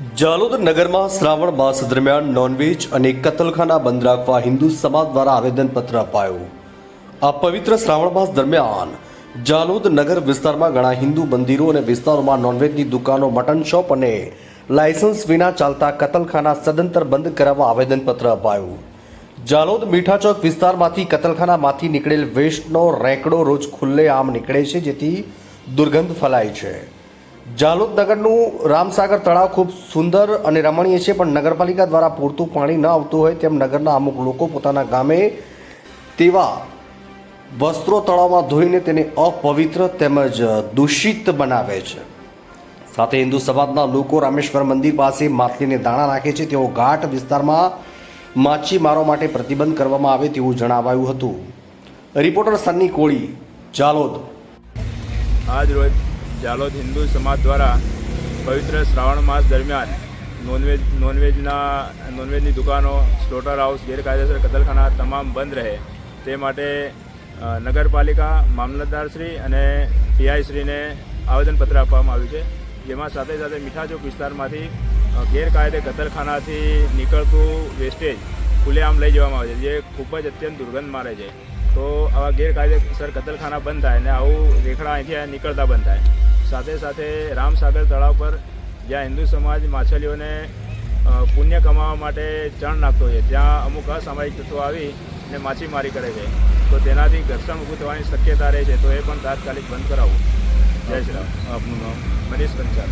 જાલોદ નગરમાં શ્રાવણ માસ દરમિયાન નોનવેજ અને કતલખાના બંધ રાખવા હિન્દુ સમાજ દ્વારા આવેદનપત્ર અપાયું. આ પવિત્ર શ્રાવણ માસ દરમિયાન જાલોદ નગર વિસ્તારમાં ઘણા હિન્દુ મંદિરો અને વિસ્તારોમાં નોનવેજની દુકાનો, મટન શોપ અને લાયસન્સ વિના ચાલતા કતલખાના સદંતર બંધ કરાવવા આવેદનપત્ર અપાયું. જાલોદ મીઠા ચોક વિસ્તારમાંથી કતલખાનામાંથી નીકળેલ વેસ્ટનો રેંકડો રોજ ખુલ્લે આમ નીકળે છે, જેથી દુર્ગંધ ફેલાય છે. જાલોદ નગરનું રામસાગર તળાવ ખૂબ સુંદર અને રમણીય છે, પણ નગરપાલિકા દ્વારા પૂરતું પાણી ન આવતું હોય તેમ નગરના અમુક લોકો પોતાના ગામે તેવા વસ્ત્રો તળાવમાં ધોઈને તેને અપવિત્ર તેમજ દૂષિત બનાવે છે. સાથે હિન્દુ સમાજના લોકો રામેશ્વર મંદિર પાસે માછલીને દાણા નાખે છે, તેઓ ઘાટ વિસ્તારમાં માછીમારો માટે પ્રતિબંધ કરવામાં આવે તેવું જણાવાયું હતું. રિપોર્ટર સન્ની કોળી, જાલોદ. આજ રોજ જાલોદ હિન્દુ સમાજ દ્વારા પવિત્ર શ્રાવણ માસ દરમિયાન નોનવેજ, નોનવેજના, નોનવેજની દુકાનો સ્લોટર હાઉસ ગેરકાયદેસર કતલખાના તમામ બંધ રહે. તે માટે નગરપાલિકા મામલતદારશ્રી અને પીઆઈશ્રીને આવેદનપત્ર આપવામાં આવ્યું છે, જેમાં સાથે સાથે મીઠાચોક વિસ્તારમાંથી ગેરકાયદે કતલખાનાથી નીકળતું વેસ્ટેજ ખુલ્લેઆમ લઈ જવામાં આવે છે, જે ખૂબ જ અત્યંત દુર્ગંધ મારે છે. તો આવા ગેરકાયદેસર કતલખાના બંધ થાય અને આવું રેખડા અહીંથી નીકળતા બંધ થાય. સાથે સાથે રામસાગર તળાવ પર જ્યાં હિન્દુ સમાજ માછલીઓને પુણ્ય કમાવા માટે ચણ નાખતો હોય ત્યાં અમુક અસામાયિક તત્વો આવી ને માછીમારી કરે છે. તો તેનાથી ઘર્ષણ ઊભું થવાની શક્યતા રહે છે તો એ પણ તાત્કાલિક બંધ કરાવવું જય શ્રી રામ. આપનું નામ? મનીષ પંચાલ.